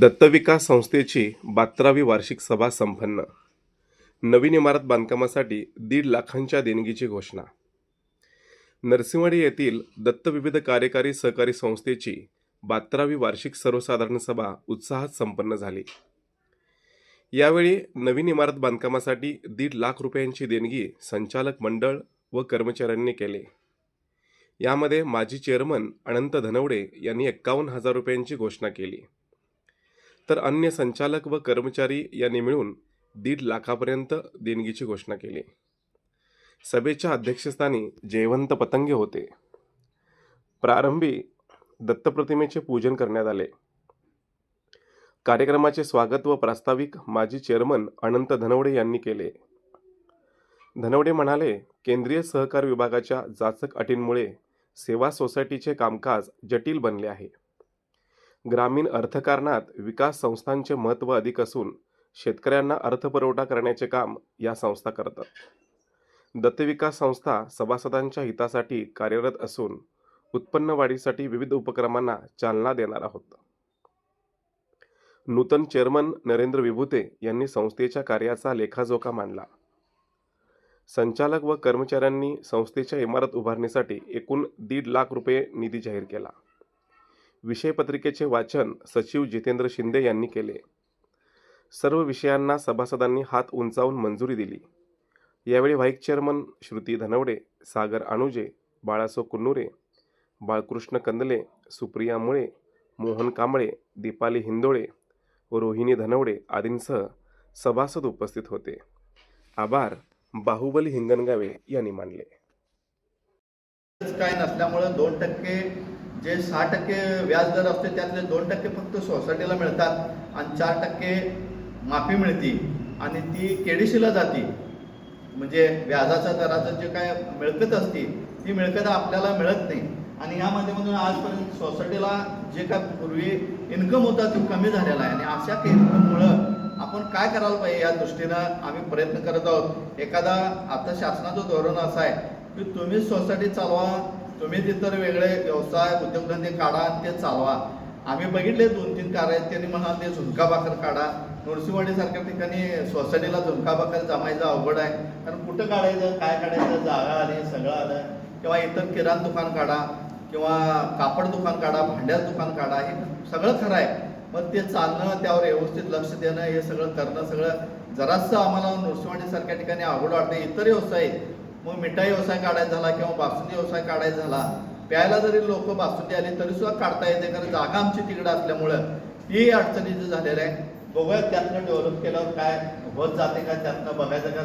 दत्तविकास संस्थेची बात्रावी वार्षिक सभा संपन्न. नवीन इमारत बांधकामासाठी दीड लाखांच्या देणगीची घोषणा. नरसिंहवाडी येथील दत्त विविध कार्यकारी सहकारी संस्थेची बात्रावी वार्षिक सर्वसाधारण सभा उत्साहात संपन्न झाली. यावेळी नवीन इमारत बांधकामासाठी दीड लाख रुपयांची देणगी संचालक मंडळ व कर्मचाऱ्यांनी केले. यामध्ये माजी चेअरमन अनंत धनवडे यांनी एक्कावन्न हजार रुपयांची घोषणा केली. तर अन्य संचालक व कर्मचारी यांनी मिळून दीड लाखापर्यंत देणगीची घोषणा केली. सभेच्या अध्यक्षस्थानी जयवंत पतंगे होते. प्रारंभी दत्तप्रतिमेचे पूजन करण्यात आले. कार्यक्रमाचे स्वागत व प्रास्ताविक माजी चेअरमन अनंत धनवडे यांनी केले. धनवडे म्हणाले केंद्रीय सहकार विभागाच्या जाचक अटींमुळे सेवा सोसायटीचे कामकाज जटिल बनले आहे. ग्रामीण अर्थकारणात विकास संस्थांचे महत्त्व अधिक असून शेतकऱ्यांना अर्थपुरवठा करण्याचे काम या संस्था करतात. दत्तविकास संस्था सभासदांच्या हितासाठी कार्यरत असून उत्पन्न वाढीसाठी विविध उपक्रमांना चालना देणार आहोत. नूतन चेअरमन नरेंद्र विभूते यांनी संस्थेच्या कार्याचा लेखाजोखा मांडला. संचालक व कर्मचाऱ्यांनी संस्थेच्या इमारत उभारणीसाठी एकूण दीड लाख रुपये निधी जाहीर केला. विषयपत्रिकेचे वाचन सचिव जितेंद्र शिंदे यांनी केले. सर्व विषयांना सभासदांनी हात उंचावून मंजुरी दिली. यावेळी व्हाईस चेअरमन श्रुती धनवडे सागर आणुजे बाळासो कुन्नुरे बाळकृष्ण कंदले सुप्रिया मुळे मोहन कांबळे दीपाली हिंदोळे व रोहिणी धनवडे आदींसह सभासद उपस्थित होते. आभार बाहुबली हिंगणगावे यांनी मानले. काय नसल्यामुळे दोन टक्के जे सहा टक्के व्याज दर असते त्यातले दोन टक्के फक्त सोसायटीला मिळतात आणि चार टक्के माफी मिळते. आणि ती केडीसीला जाते. म्हणजे व्याजाच्या दराचं जे काय मिळकत असते ती मिळकत आपल्याला मिळत नाही. आणि या माध्यमातून आजपर्यंत सोसायटीला जे काय पूर्वी इन्कम होता तो कमी झालेला आहे. आणि अशा इन्कममुळं आपण काय करायला पाहिजे या दृष्टीनं आम्ही प्रयत्न करत आहोत. एखादा आता शासनाचं धोरण असं आहे की तुम्ही सोसायटी चालवा तुम्ही तिथं वेगळे व्यवसाय उद्योगधंदे काढा आणि ते चालवा. आम्ही बघितले दोन तीन कार आहेत त्यांनी म्हणा ते झुणका भाकर काढा. नरसिंहवाडी सारख्या ठिकाणी सोसायटीला झुणका भाकर जमायचं अवघड आहे. कारण कुठं काढायचं काय काढायचं जागा आली सगळं आलं. किंवा इतर किराण दुकान काढा किंवा कापड दुकान काढा भांड्याचं दुकान काढा हे सगळं खरं आहे. पण ते चालणं त्यावर व्यवस्थित लक्ष देणं हे सगळं करणं सगळं जरासं आम्हाला नरसिंहवाडीसारख्या ठिकाणी अवघड वाटतं इतर व्यवसाय मग मिठाई व्यवसाय काढायचा झाला किंवा बासुंदी व्यवसाय काढायचा झाला प्यायला जरी लोक बासुंदी आली तरी सुद्धा काढता येते कारण जागा आमची तिकडं असल्यामुळं ती अडचणीचं झालेलं आहे. बघूया त्यातनं डेव्हलप केल्यावर काय होत जाते का त्यातनं बघायचं का